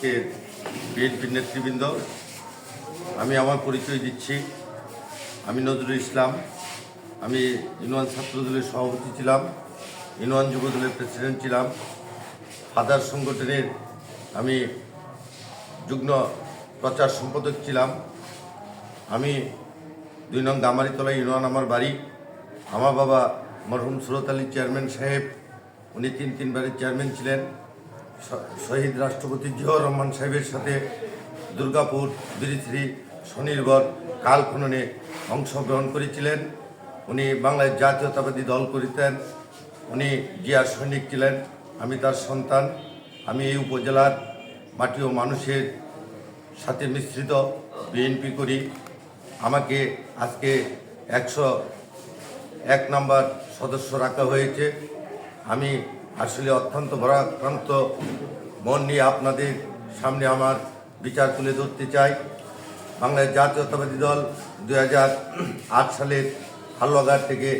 কে বিএনপির নেতৃবৃন্দ, আমি আমার পরিচয় দিচ্ছি। আমি নজরুল ইসলাম, আমি ইউনিয়ন ছাত্রদলের সভাপতি ছিলাম, ইউনিয়ন যুবদলের প্রেসিডেন্ট ছিলাম। ফাদার সংগঠনের আমি যুগ্ম প্রচার সম্পাদক ছিলাম। আমি দুই নং গামারিতলা ইউনিয়ন আমার বাড়ি। আমার বাবা মরহুম সুরত আলী চেয়ারম্যান সাহেব, উনি তিন তিনবারের চেয়ারম্যান ছিলেন। শহীদ রাষ্ট্রপতি জিয়াউর রহমান সাহেবের সাথে দুর্গাপুর বিরিথ্রি স্বনির্ভর কাল খননে অংশগ্রহণ করেছিলেন। উনি বাংলায় জাতীয়তাবাদী দল করিতেন। উনি জিয়ার সৈনিক ছিলেন। আমি তার সন্তান। আমি এই উপজেলার মাটি ও মানুষের সাথে মিশ্রিত বিএনপি করি। আমাকে আজকে একশো এক নম্বর সদস্য রাখা হয়েছে। আমি আসলে অত্যন্ত ভরাক্রান্ত। মন নিয়ে আপনাদের সামনে আমার বিচার তুলে ধরতে চাই। বাংলাদেশ জাতীয়তাবাদী দল দুই আট সালের হালুয়াঘাট থেকে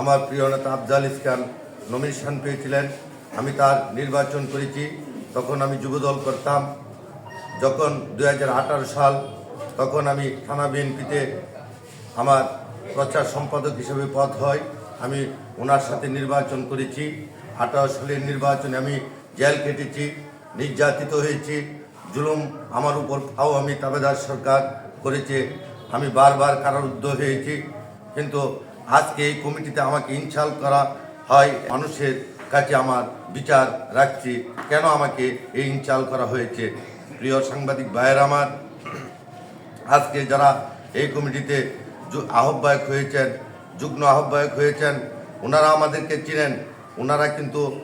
আমার প্রিয় নেতা আফজাল ইসলাম নমিনেশন পেয়েছিলেন। আমি তার নির্বাচন করেছি, তখন আমি যুবদল করতাম। যখন দু হাজার আঠারো সাল, তখন আমি থানা বিএনপিতে আমার প্রচার সম্পাদক হিসেবে পদ হয়। আমি ওনার সাথে নির্বাচন করেছি। আঠারো সালের নির্বাচনে আমি জেল কেটেছি, নির্যাতিত হয়েছি, জুলুম আমার উপর ফাও আমি তাবেদার সরকার করেছে। আমি বারবার কারারুদ্ধ হয়েছি। কিন্তু আজকে এই কমিটিতে আমাকে ইনশাল করা হয়, মানুষের কাছে আমার বিচার রাখছি। কেন আমাকে এই ইনশাল করা হয়েছে? প্রিয় সাংবাদিক ভাইয়ের আমার, আজকে যারা এই কমিটিতে আহ্বায়ক হয়েছেন, যুগ্ম আহ্বায়ক হয়েছেন, ওনারা আমাদেরকে চিনেন। ওনারা কিন্তু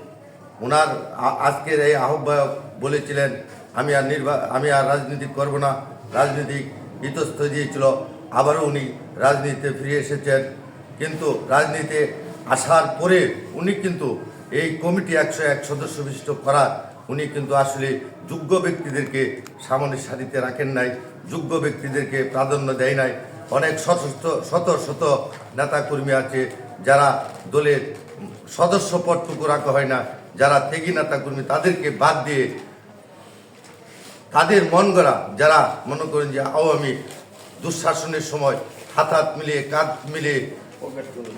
ওনার আজকের এই আহ্বায়ক বলেছিলেন, আমি আর নির্বা আমি আর রাজনীতি করব না। রাজনীতিক ইতস্থ দিয়েছিল। আবারও উনি রাজনীতিতে ফিরে এসেছেন। কিন্তু রাজনীতিতে আসার পরে উনি কিন্তু এই কমিটি একশো এক সদস্য বিশিষ্ট করার, উনি কিন্তু আসলে যোগ্য ব্যক্তিদেরকে সামনের সারিতে রাখেন নাই, যোগ্য ব্যক্তিদেরকে প্রাধান্য দেয় নাই। অনেক শত- শত শত নেতাকর্মী আছে যারা দলের সদস্য পদটুকু রাখা হয় না। যারা ত্যাগী নেতাকর্মী তাদেরকে বাদ দিয়ে তাদের মন গড়া, যারা মনে করেন যে আওয়ামী দুঃশাসনের সময় হাত হাত মিলিয়ে, কাঁধ মিলিয়ে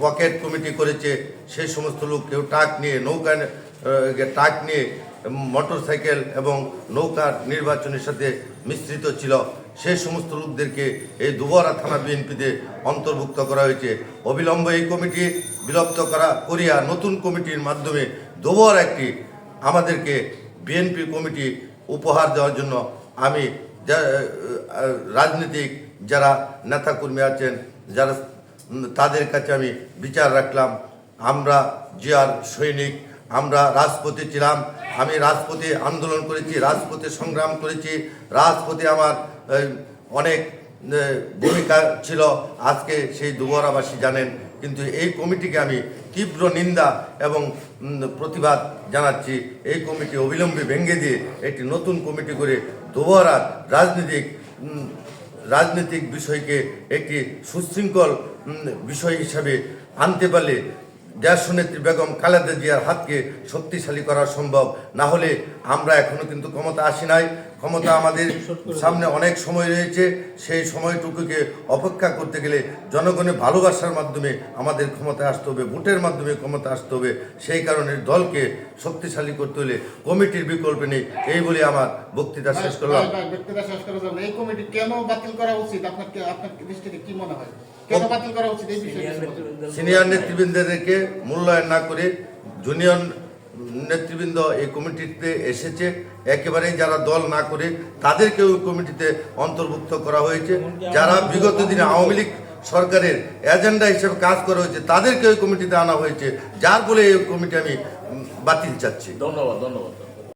পকেট কমিটি করেছে, সেই সমস্ত লোক কেউ ট্রাক নিয়ে, নৌকা ট্রাক নিয়ে মোটর সাইকেল এবং নৌকার নির্বাচনের সাথে মিশ্রিত ছিল। সেই সমস্ত লোকদেরকে এই দুবারা থানা বিএনপিতে অন্তর্ভুক্ত করা হয়েছে। অবিলম্বে এই কমিটি বিলুপ্ত করা, করিয়া নতুন কমিটির মাধ্যমে দুবার একটি আমাদেরকে বিএনপি কমিটি উপহার দেওয়ার জন্য আমি রাজনীতিক যারা নেতাকর্মী আছেন, যারা, তাদের কাছে আমি বিচার রাখলাম। আমরা জিয়ার সৈনিক আমরা রাজপথে ছিলাম, আমি রাজপথে আন্দোলন করেছি, রাজপথে সংগ্রাম করেছি, রাজপথে আমার অনেক ভূমিকা ছিল। আজকে সেই দুবরাবাসী জানেন, কিন্তু এই কমিটিকে আমি তীব্র নিন্দা এবং প্রতিবাদ জানাচ্ছি। এই কমিটি অবিলম্বে ভেঙে দিয়ে একটি নতুন কমিটি করে দুবরার রাজনৈতিক রাজনৈতিক বিষয়কে একটি সুশৃঙ্খল বিষয় হিসাবে আনতে পারলে দেশনেত্রী বেগম খালেদা জিয়ার হাতকে শক্তিশালী করা সম্ভব, না হলে আমরা এখনও কিন্তু ক্ষমতা আসি নাই। ক্ষমতা আমাদের সামনে অনেক সময় রয়েছে সেই সময়টুকুকে অপেক্ষা করতে গেলে জনগণের ভালোবাসার মাধ্যমে আমাদের ক্ষমতায় আসতে হবে ভোটের মাধ্যমে ক্ষমতা আসতে হবে। সেই কারণে দলকে শক্তিশালী করতে হলে কমিটির বিকল্প নেই। এই বলে আমার বক্তৃতা শেষ করলাম। ভাই, ভাই, বক্তৃতা শেষ করা যাবে এই কমিটি কেন বাতিল করা উচিত? আপনার আপনার দৃষ্টিতে কি মনে হয়? কেন বাতিল করা উচিত এই বিষয়ে? সিনিয়র নেতৃবৃন্দদেরকে মূল্যায়ন না করে জুনিয়র নেতৃবৃন্দ এই কমিটিতে এসেছে। একেবারেই যারা দল না করে, তাদেরকেও কমিটিতে অন্তর্ভুক্ত করা হয়েছে। যারা বিগত দিনে আওয়ামী লীগ সরকারের এজেন্ডা হিসেবে কাজ করা হয়েছে তাদেরকে ওই কমিটিতে আনা হয়েছে। যার বলে এই কমিটি আমি বাতিল চাচ্ছি। ধন্যবাদ ধন্যবাদ।